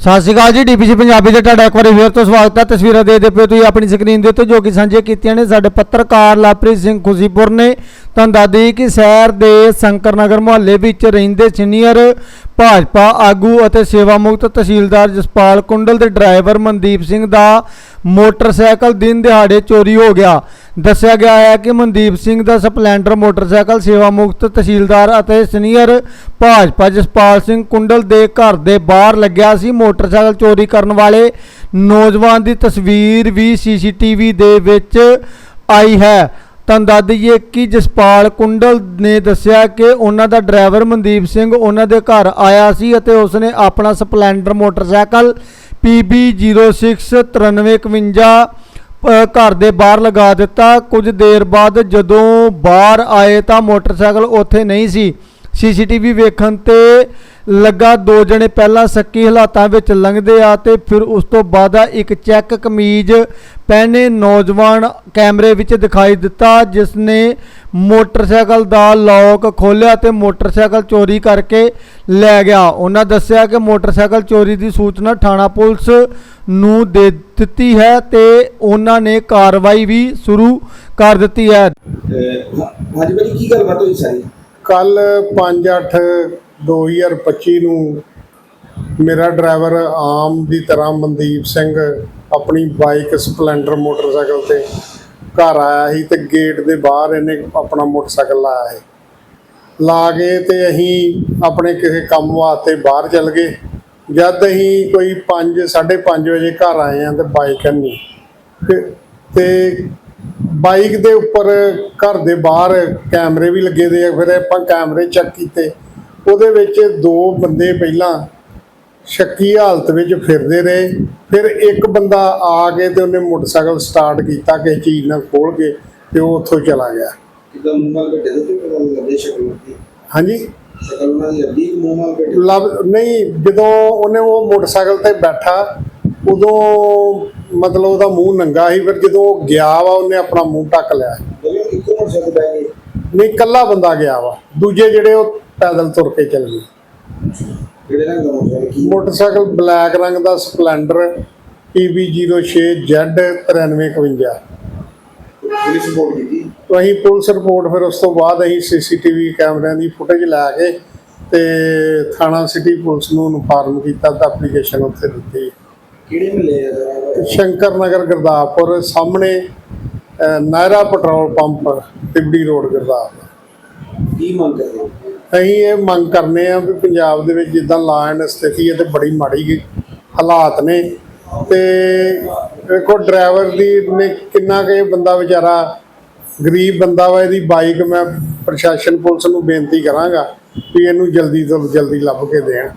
ਸਤਿ ਸ਼੍ਰੀ ਅਕਾਲ ਜੀ, ਡੀਪੀਸੀ ਪੰਜਾਬੀ ਦੇ ਤੁਹਾਡਾ ਇੱਕ ਵਾਰੀ ਫੇਰ ਤੋਂ ਸਵਾਗਤ ਹੈ। ਤਸਵੀਰਾਂ ਦੇਖਦੇ ਪਏ ਤੁਸੀਂ ਆਪਣੀ ਸਕਰੀਨ ਦੇ ਉੱਤੇ ਜੋ ਕਿ ਸਾਂਝੇ ਕੀਤੀਆਂ ਨੇ। ਸਾਡੇ ਪੱਤਰਕਾਰ ਲਵਪ੍ਰੀਤ ਸਿੰਘ ਖੁਸ਼ੀਪੁਰ ਨੇ ਤੁਹਾਨੂੰ ਦੱਸਦੀ ਕਿ ਸ਼ਹਿਰ ਦੇ ਸ਼ੰਕਰ ਨਗਰ ਮੁਹੱਲੇ ਵਿੱਚ ਰਹਿੰਦੇ ਸੀਨੀਅਰ ਭਾਜਪਾ ਆਗੂ ਅਤੇ ਸੇਵਾ ਮੁਕਤ ਤਹਿਸੀਲਦਾਰ ਜਸਪਾਲ ਕੁੰਡਲ ਦੇ ਡਰਾਈਵਰ ਮਨਦੀਪ ਸਿੰਘ ਦਾ ਮੋਟਰਸਾਈਕਲ ਦਿਨ ਦਿਹਾੜੇ ਚੋਰੀ ਹੋ ਗਿਆ। ਦੱਸਿਆ ਗਿਆ ਹੈ ਕਿ ਮਨਦੀਪ ਸਿੰਘ ਦਾ ਸਪਲੈਂਡਰ, ਮੋਟਰਸਾਈਕਲ ਸੇਵਾ ਮੁਕਤ ਤਹਿਸੀਲਦਾਰ ਅਤੇ ਸੀਨੀਅਰ ਭਾਜਪਾ ਜਸਪਾਲ ਸਿੰਘ ਕੁੰਡਲ ਦੇ ਘਰ ਦੇ ਬਾਹਰ ਲੱਗਿਆ ਸੀ। ਮੋਟਰਸਾਈਕਲ ਚੋਰੀ ਕਰਨ ਵਾਲੇ ਨੌਜਵਾਨ ਦੀ ਤਸਵੀਰ ਵੀ ਸੀਸੀਟੀਵੀ ਦੇ ਵਿੱਚ ਆਈ ਹੈ। ਤੁਹਾਨੂੰ ਦੱਸ ਦਈਏ ਕਿ ਜਸਪਾਲ ਕੁੰਡਲ ਨੇ ਦੱਸਿਆ ਕਿ ਉਹਨਾਂ ਦਾ ਡਰਾਈਵਰ ਮਨਦੀਪ ਸਿੰਘ ਉਹਨਾਂ ਦੇ ਘਰ ਆਇਆ ਸੀ ਅਤੇ ਉਸਨੇ ਆਪਣਾ ਸਪਲੈਂਡਰ, ਮੋਟਰਸਾਈਕਲ PB069351 ਅ, ਘਰ ਦੇ ਬਾਹਰ ਲਗਾ ਦਿੱਤਾ। ਕੁਝ ਦੇਰ ਬਾਅਦ ਜਦੋਂ ਬਾਹਰ ਆਏ ਤਾਂ ਮੋਟਰਸਾਈਕਲ ਉੱਥੇ ਨਹੀਂ ਸੀ। ਸੀਸੀਟੀਵੀ ਵੇਖਣ ਤੇ ਲੱਗਾ ਦੋ ਜਣੇ ਪਹਿਲਾਂ ਸੱਕੀ ਹਾਲਾਤਾਂ ਵਿੱਚ ਲੰਘਦੇ ਆ ਤੇ ਫਿਰ ਉਸ ਤੋਂ ਬਾਅਦ ਇੱਕ ਚੈੱਕ ਕਮੀਜ਼ ਪਹਿਨੇ ਨੌਜਵਾਨ ਕੈਮਰੇ ਵਿੱਚ ਦਿਖਾਈ ਦਿੱਤਾ ਜਿਸ ਨੇ ਮੋਟਰਸਾਈਕਲ ਦਾ ਲੌਕ ਖੋਲ੍ਹਿਆ ਤੇ ਮੋਟਰਸਾਈਕਲ ਚੋਰੀ ਕਰਕੇ ਲੈ ਗਿਆ। ਉਹਨਾਂ ਦੱਸਿਆ ਕਿ ਮੋਟਰਸਾਈਕਲ ਚੋਰੀ ਦੀ ਸੂਚਨਾ ਥਾਣਾ ਪੁਲਿਸ ਨੂੰ ਦੇ ਦਿੱਤੀ ਹੈ ਤੇ ਉਹਨਾਂ ਨੇ ਕਾਰਵਾਈ ਵੀ ਸ਼ੁਰੂ ਕਰ ਦਿੱਤੀ ਹੈ, ਹਾਂਜੀ ਭਾਜੀ, ਕੀ ਗੱਲਬਾਤ ਹੋਈ ਸਾਰੀ? ਕੱਲ 5/8/2025 ਨੂੰ ਮੇਰਾ ਡਰਾਈਵਰ ਆਮ ਦੀ ਤਰ੍ਹਾਂ ਮਨਦੀਪ ਸਿੰਘ ਆਪਣੀ ਬਾਈਕ ਸਪਲੈਂਡਰ ਮੋਟਰਸਾਈਕਲ ਤੇ ਘਰ ਆਇਆ ਸੀ ਤੇ ਗੇਟ ਦੇ ਬਾਹਰ ਇਹਨੇ ਆਪਣਾ ਮੋਟਰਸਾਈਕਲ ਲਾਇਆ ਸੀ। ਲਾ ਕੇ ਤੇ ਅਸੀਂ ਆਪਣੇ ਕਿਸੇ ਕੰਮ ਵਾਸਤੇ ਬਾਹਰ ਚੱਲ ਗਏ। ਜਦ ਅਸੀਂ ਕੋਈ 5 5:30 ਵਜੇ ਘਰ ਆਏ ਆ ਤੇ ਬਾਈਕ ਨਹੀਂ ਤੇ- ਤੇ ਬਾਈਕ ਦੇ ਉੱਪਰ ਘਰ ਦੇ ਬਾਹਰ ਕੈਮਰੇ ਵੀ ਲੱਗੇ ਦੇ ਆ ਫਿਰ ਆਪਾਂ ਕੈਮਰੇ ਚੈੱਕ ਕੀਤੇ। ਉਹਦੇ ਵਿੱਚ ਦੋ ਬੰਦੇ ਪਹਿਲਾਂ ਸ਼ੱਕੀ ਹਾਲਤ ਵਿੱਚ ਫਿਰਦੇ ਰਹੇ। ਫਿਰ ਇੱਕ ਬੰਦਾ ਆ ਕੇ ਤੇ ਉਹਨੇ ਮੋਟਰਸਾਈਕਲ ਸਟਾਰਟ ਕੀਤਾ ਕਿਸੇ ਚੀਜ਼ ਨਾਲ ਖੋਲ ਕੇ ਤੇ ਉਹ ਉੱਥੋਂ ਚਲਾ ਗਿਆ। ਕਿਦਾਂ ਮੂੰਹ ਤੇ ਲੱਗੇ ਹਾਂਜੀ? ਕੁ ਲਵ ਨਹੀਂ ਜਦੋਂ ਉਹਨੇ ਉਹ ਮੋਟਰਸਾਈਕਲ ਤੇ ਬੈਠਾ ਉਦੋਂ ਮਤਲਬ ਉਹਦਾ ਮੂੰਹ ਨੰਗਾ ਸੀ ਫਿਰ ਜਦੋਂ ਉਹ ਗਿਆ ਵਾ ਉਹਨੇ ਆਪਣਾ ਮੂੰਹ ਢੱਕ ਲਿਆ। ਦੋਵੇਂ ਇੱਕੋ ਮੋਟਰਸਾਈਕਲ ਬੈ ਗਏ ਨਹੀਂ ਇਕੱਲਾ ਬੰਦਾ ਗਿਆ ਵਾ। ਦੂਜੇ ਜਿਹੜੇ ਉਹ ਪੈਦਲ ਤੁਰ ਕੇ ਚੱਲ ਗਏ। ਕਿਹੜੇ ਰੰਗ ਦਾ ਮੋਟਰਸਾਈਕਲ ਕੀ? ਮੋਟਰਸਾਈਕਲ ਬਲੈਕ ਰੰਗ ਦਾ ਸਪਲੈਂਡਰ PB06Z9351 ਪੁਲਿਸ ਰਿਪੋਰਟ ਕੀਤੀ? ਅਸੀਂ ਪੁਲਿਸ ਰਿਪੋਰਟ ਫਿਰ ਉਸ ਤੋਂ ਬਾਅਦ ਅਸੀਂ ਸੀਸੀਟੀਵੀ ਕੈਮਰਿਆਂ ਦੀ ਫੁਟੇਜ ਲੈ ਕੇ ਤੇ ਥਾਣਾ ਸਿਟੀ ਪੁਲਿਸ ਨੂੰ ਇਨਫਾਰਮ ਕੀਤਾ ਤਾਂ ਐਪਲੀਕੇਸ਼ਨ ਉੱਥੇ ਦਿੱਤੀ। ਕਿਹੜੇ ਮਿਲੇ ਆ ਜ਼ਰਾ? ਸ਼ੰਕਰ ਨਗਰ ਗੁਰਦਾਸਪੁਰ ਸਾਹਮਣੇ ਅਹ, Nayara petrol pump Tibri road Gurdaspur ਕੀ ਮੰਗ ਕਰਦੇ ਹੋ? ਅਸੀਂ ਇਹ ਮੰਗ ਕਰਨੇ ਆ ਵੀ ਪੰਜਾਬ ਦੇ ਵਿੱਚ ਜਿੱਦਾਂ ਲਾ ਐਂਡ ਸਥਿਤੀ ਹੈ ਤੇ ਬੜੀ ਮਾੜੀ ਗੀ- ਹਾਲਾਤ ਨੇ ਤੇ ਵੇਖੋ ਡਰਾਈਵਰ ਦੀ ਨੇ ਕਿੰਨਾ ਕੁ ਇਹ ਬੰਦਾ ਵਿਚਾਰਾ ਗਰੀਬ ਬੰਦਾ ਵਾ ਇਹਦੀ ਬਾਈਕ ਮੈਂ ਪ੍ਰਸ਼ਾਸਨ ਪੁਲਿਸ ਨੂੰ ਬੇਨਤੀ ਕਰਾਂਗਾ ਵੀ ਇਹਨੂੰ ਜਲਦੀ ਤੋਂ ਜਲਦੀ ਲੱਭ ਕੇ ਦੇਣ